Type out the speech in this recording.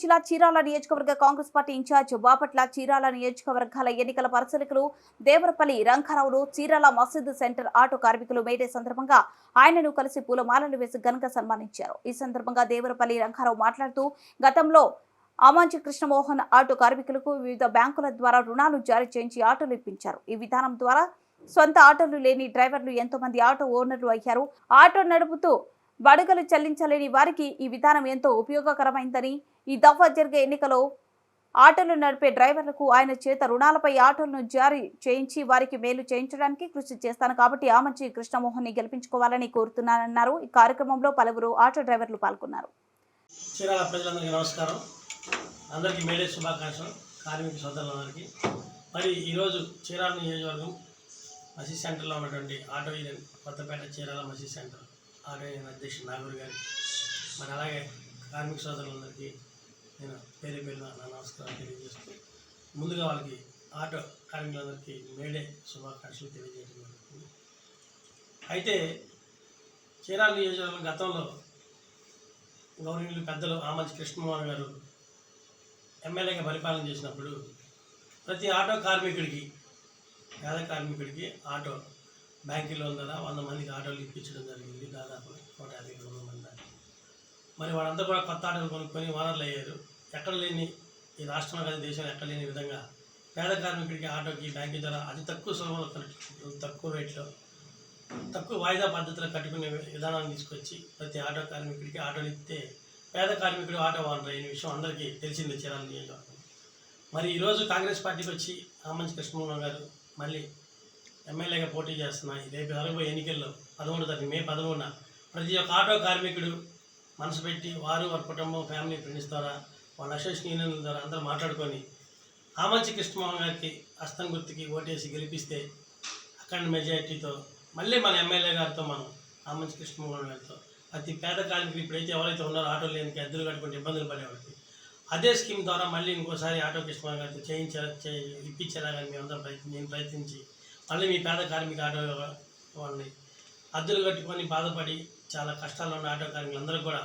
జిల్లా చీరాల నియోజకవర్గ Congress party incharge Bapatla Chirala నియోజకవర్గాల ఎన్నికల పరిశీలకులు దేవరపల్లి రంగారావులు చీరాల మసీదు సెంటర్ ఆటో కార్మికులు మేడే సందర్భంగా ఆయనను కలిసి పూలమాలలు వేసి ఘనంగా సన్మానించారు. ఈ సందర్భంగా దేవరపల్లి రంగారావు మాట్లాడుతూ గతంలో అమాంచి కృష్ణమోహన్ ఆటో కార్మికులకు వివిధ బ్యాంకుల ద్వారా రుణాలు జారీ చేయించి ఆటోలు ఇప్పించారు. ఈ విధానం ద్వారా సొంత ఆటోలు లేని డ్రైవర్లు ఎంతో మంది ఆటో ఓనర్లు అయ్యారు. ఆటో నడుపుతూ బడుగలు చెల్లించలేని వారికి ఈ విధానం ఎంతో ఉపయోగకరమైందని ఈ దఫా జరిగే ఎన్నికలో ఆటోలు నడిపే డ్రైవర్లకు ఆయన చేత రుణాలపై ఆటోలను జారీ చేయించి వారికి మేలు చేయించడానికి కృషి చేస్తాను కాబట్టి ఆమంచి కృష్ణమోహన్ని గెలిపించుకోవాలని కోరుతున్నానన్నారు. ఈ కార్యక్రమంలో పలువురు ఆటో డ్రైవర్లు పాల్గొన్నారు. చీరాల ప్రజలందరికీ నమస్కారం. అందరికీ మేడే శుభాకాంక్షలు. కార్మిక సోదరులందరికీ. మరి ఈరోజు చీరాల నియోజకవర్గం మసీద్ సెంటర్లో ఉన్నటువంటి ఆటో యూనియన్ కొత్తపేట చీరాల మసీద్ సెంటర్. ఆటో అధ్యక్షుడు నాగూర్ గారికి మరి అలాగే కార్మిక సోదరులందరికీ నేను పేరు పేరున నా నమస్కారం తెలియజేస్తూ ముందుగా వాళ్ళకి ఆటో కార్మికులందరికీ మేడే శుభాకాంక్షలు తెలియజేయడం జరుగుతుంది. అయితే చీరాల నియోజకవర్గం గతంలో గవర్నమెంట్ పెద్దలు ఆమంచి కృష్ణమోహన్ గారు ఎమ్మెల్యేగా పరిపాలన చేసినప్పుడు ప్రతి ఆటో కార్మికుడికి పేద కార్మికుడికి ఆటో బ్యాంకులో ద్వారా వంద మందికి ఆటోలు ఇప్పించడం జరిగింది. దాదాపు నూట యాభై రెండు వందల మంది దాకా. మరి వాళ్ళంతా కూడా కొత్త ఆటోలు కొనుక్కొని ఓనర్లు అయ్యారు. ఎక్కడ లేని ఈ రాష్ట్రంలో కానీ దేశంలో ఎక్కడ లేని విధంగా పేద కార్మికుడికి ఆటోకి బ్యాంకు ద్వారా అతి తక్కువ సులభంలో తక్కువ రేట్లో తక్కువ వాయిదా పద్ధతిలో కట్టుకునే విధానాన్ని తీసుకొచ్చి ప్రతి ఆటో కార్మికుడికి ఆటోలు ఇస్తే పేద కార్మికుడు ఆటో ఓనర్ అయిన విషయం అందరికీ తెలిసిందే చీరాల నియోజకవర్గం మరి ఈరోజు కాంగ్రెస్ పార్టీకి వచ్చి ఆమంచి కృష్ణమోహన్ గారు మళ్ళీ ఎమ్మెల్యేగా పోటీ చేస్తున్నాయి రేపు జరగబోయే ఎన్నికల్లో పదమూడు తారీఖు మే పదమూడున ప్రతి ఒక్క ఆటో కార్మికుడు మనసు పెట్టి వారు వారి కుటుంబం ఫ్యామిలీ ఫ్రెండ్స్ ద్వారా వాళ్ళ అసోసియేషన్ ద్వారా అందరూ మాట్లాడుకొని ఆమంచి కృష్ణమోహన్ గారికి హస్తం గుర్తుకి ఓటేసి గెలిపిస్తే అఖండ మెజారిటీతో మళ్ళీ మన ఎమ్మెల్యే గారితో మనం ఆమంచి కృష్ణమోహన్ గారితో ప్రతి పేద కార్మికులు ఇప్పుడైతే ఎవరైతే ఉన్నారో ఆటో లేనికి అద్దెలు కట్టుకుంటే ఇబ్బందులు పడేవాళ్ళకి అదే స్కీమ్ ద్వారా మళ్ళీ ఇంకోసారి ఆటో కృష్ణమోహన్ గారితో చేయించారా చే ఇప్పించారా కానీ మేమందరం ప్రయత్నం నేను ప్రయత్నించి మళ్ళీ మీ పేద కార్మిక ఆటో వాళ్ళని అద్దెలు కట్టుకొని బాధపడి చాలా కష్టాలు ఉన్న ఆటో కార్మికులందరూ కూడా